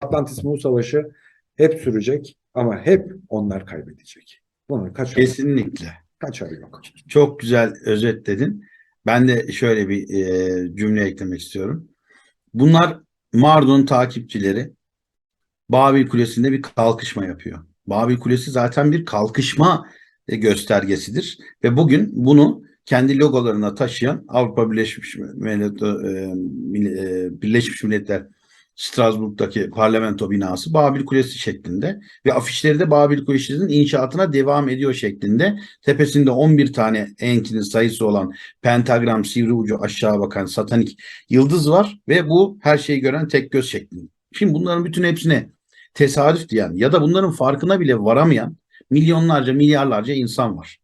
Atlantis Mu Savaşı hep sürecek ama hep onlar kaybedecek. Bunun kaçarı, Kesinlikle. kaçarı yok. Çok güzel özetledin. Ben de şöyle bir e, cümle eklemek istiyorum. Bunlar Mardon takipçileri Babil Kulesi'nde bir kalkışma yapıyor. Babil Kulesi zaten bir kalkışma e, göstergesidir ve bugün bunu kendi logolarına taşıyan Avrupa Birleşmiş Milletler, e, e, Birleşmiş Milletler Strasbourg'daki parlamento binası Babil Kulesi şeklinde ve afişleri de Babil Kulesi'nin inşaatına devam ediyor şeklinde. Tepesinde 11 tane enkinin sayısı olan pentagram, sivri ucu aşağı bakan satanik yıldız var ve bu her şeyi gören tek göz şeklinde. Şimdi bunların bütün hepsine tesadüf diyen ya da bunların farkına bile varamayan milyonlarca, milyarlarca insan var.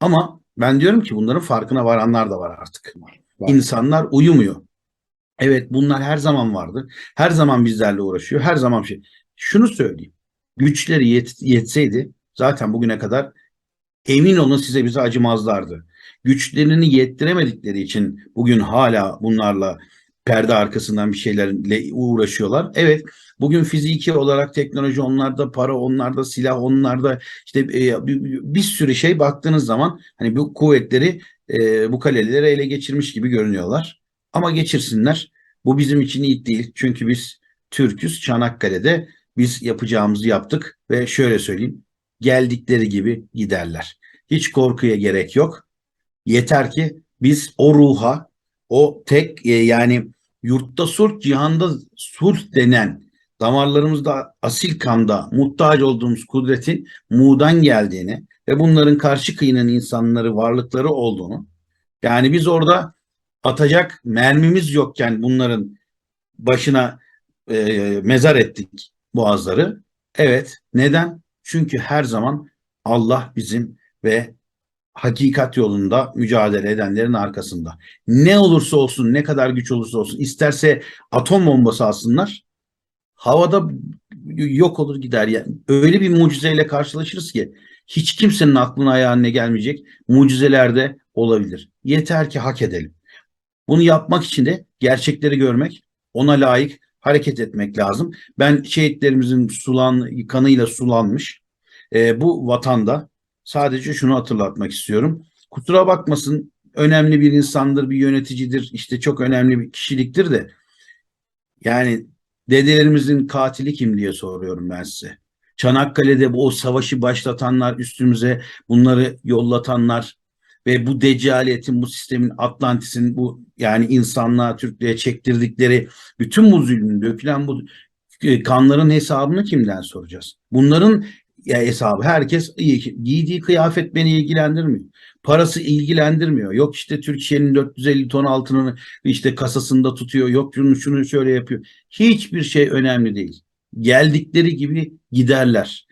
Ama ben diyorum ki bunların farkına varanlar da var artık. Var. İnsanlar uyumuyor. Evet bunlar her zaman vardı. Her zaman bizlerle uğraşıyor. Her zaman şey. Şunu söyleyeyim. Güçleri yet- yetseydi zaten bugüne kadar emin olun size bize acımazlardı. Güçlerini yettiremedikleri için bugün hala bunlarla perde arkasından bir şeylerle uğraşıyorlar. Evet bugün fiziki olarak teknoloji onlarda, para onlarda, silah onlarda işte e, bir, sürü şey baktığınız zaman hani bu kuvvetleri e, bu kaleleri ele geçirmiş gibi görünüyorlar. Ama geçirsinler. Bu bizim için iyi değil. Çünkü biz Türk'üz. Çanakkale'de biz yapacağımızı yaptık ve şöyle söyleyeyim. Geldikleri gibi giderler. Hiç korkuya gerek yok. Yeter ki biz o ruha, o tek e, yani yurtta sulh, cihanda sulh denen damarlarımızda asil kanda muhtaç olduğumuz kudretin Mu'dan geldiğini ve bunların karşı kıyının insanları, varlıkları olduğunu yani biz orada atacak mermimiz yokken bunların başına e, mezar ettik boğazları. Evet. Neden? Çünkü her zaman Allah bizim ve hakikat yolunda mücadele edenlerin arkasında. Ne olursa olsun, ne kadar güç olursa olsun, isterse atom bombası alsınlar, havada yok olur gider. Yani öyle bir mucizeyle karşılaşırız ki hiç kimsenin aklına ayağına gelmeyecek mucizeler de olabilir. Yeter ki hak edelim. Bunu yapmak için de gerçekleri görmek, ona layık hareket etmek lazım. Ben şehitlerimizin sulan kanıyla sulanmış e, bu vatanda sadece şunu hatırlatmak istiyorum. Kusura bakmasın önemli bir insandır, bir yöneticidir, işte çok önemli bir kişiliktir de yani dedelerimizin katili kim diye soruyorum ben size. Çanakkale'de bu o savaşı başlatanlar, üstümüze bunları yollatanlar ve bu deccaliyetin, bu sistemin, Atlantis'in bu yani insanlığa, Türklüğe çektirdikleri bütün bu zulmün, dökülen bu e, kanların hesabını kimden soracağız? Bunların ya hesabı herkes giydiği kıyafet beni ilgilendirmiyor. Parası ilgilendirmiyor. Yok işte Türkiye'nin 450 ton altını işte kasasında tutuyor. Yok şunu şunu şöyle yapıyor. Hiçbir şey önemli değil. Geldikleri gibi giderler.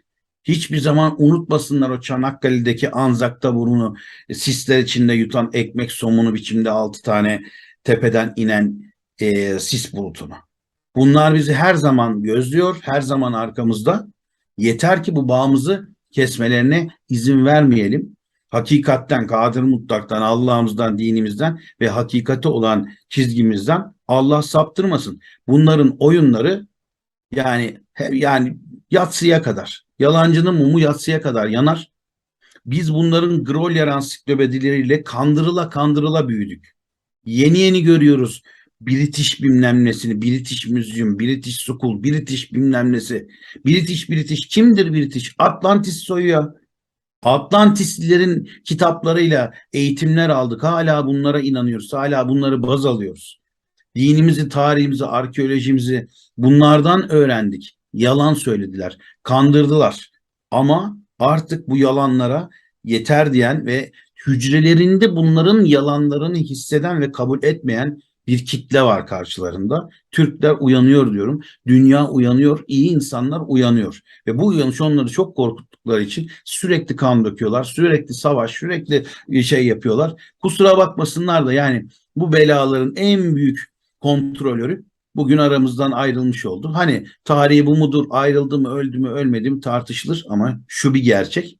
Hiçbir zaman unutmasınlar o Çanakkale'deki Anzak'ta burunu sisler içinde yutan ekmek somunu biçimde altı tane tepeden inen e, sis bulutunu. Bunlar bizi her zaman gözlüyor, her zaman arkamızda. Yeter ki bu bağımızı kesmelerine izin vermeyelim. Hakikatten, kadir mutlaktan, Allah'ımızdan, dinimizden ve hakikati olan çizgimizden Allah saptırmasın. Bunların oyunları yani yani yatsıya kadar, yalancının mumu yatsıya kadar yanar. Biz bunların Grolier ansiklopedileriyle kandırıla kandırıla büyüdük. Yeni yeni görüyoruz British bilmem nesini, British Museum, British School, British bilmem nesi. British British kimdir British? Atlantis soyuyor. Atlantislilerin kitaplarıyla eğitimler aldık. Hala bunlara inanıyoruz. Hala bunları baz alıyoruz. Dinimizi, tarihimizi, arkeolojimizi bunlardan öğrendik. Yalan söylediler, kandırdılar. Ama artık bu yalanlara yeter diyen ve hücrelerinde bunların yalanlarını hisseden ve kabul etmeyen bir kitle var karşılarında. Türkler uyanıyor diyorum. Dünya uyanıyor, iyi insanlar uyanıyor. Ve bu uyanış onları çok korkuttukları için sürekli kan döküyorlar, sürekli savaş, sürekli şey yapıyorlar. Kusura bakmasınlar da yani bu belaların en büyük kontrolörü bugün aramızdan ayrılmış oldu. Hani tarihi bu mudur, ayrıldı mı, öldü mü, ölmedi mi tartışılır ama şu bir gerçek.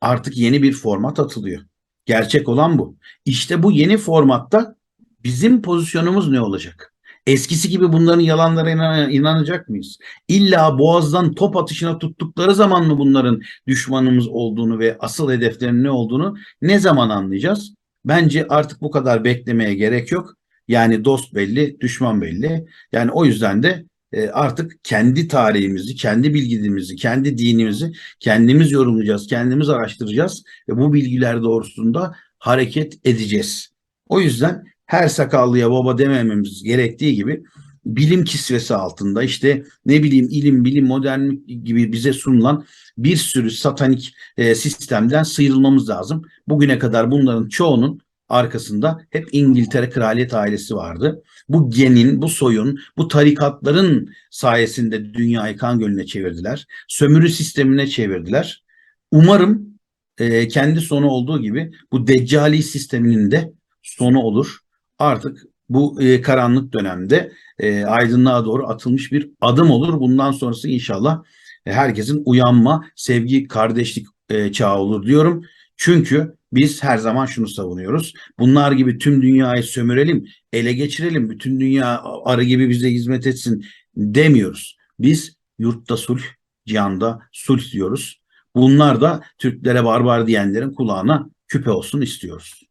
Artık yeni bir format atılıyor. Gerçek olan bu. İşte bu yeni formatta bizim pozisyonumuz ne olacak? Eskisi gibi bunların yalanlara inan- inanacak mıyız? İlla boğazdan top atışına tuttukları zaman mı bunların düşmanımız olduğunu ve asıl hedeflerinin ne olduğunu ne zaman anlayacağız? Bence artık bu kadar beklemeye gerek yok. Yani dost belli, düşman belli. Yani o yüzden de e, artık kendi tarihimizi, kendi bilgimizi, kendi dinimizi kendimiz yorumlayacağız, kendimiz araştıracağız ve bu bilgiler doğrusunda hareket edeceğiz. O yüzden her sakallıya baba demememiz gerektiği gibi bilim kisvesi altında işte ne bileyim ilim, bilim, modernlik gibi bize sunulan bir sürü satanik e, sistemden sıyrılmamız lazım. Bugüne kadar bunların çoğunun arkasında hep İngiltere kraliyet ailesi vardı. Bu genin, bu soyun, bu tarikatların sayesinde dünyayı kan gölüne çevirdiler. Sömürü sistemine çevirdiler. Umarım e, kendi sonu olduğu gibi bu deccali sisteminin de sonu olur. Artık bu e, karanlık dönemde e, aydınlığa doğru atılmış bir adım olur. Bundan sonrası inşallah e, herkesin uyanma, sevgi, kardeşlik e, çağı olur diyorum. Çünkü biz her zaman şunu savunuyoruz. Bunlar gibi tüm dünyayı sömürelim, ele geçirelim, bütün dünya arı gibi bize hizmet etsin demiyoruz. Biz yurtta sulh, cihanda sulh diyoruz. Bunlar da Türklere barbar diyenlerin kulağına küpe olsun istiyoruz.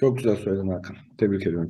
Çok güzel söyledin Hakan. Tebrik ediyorum.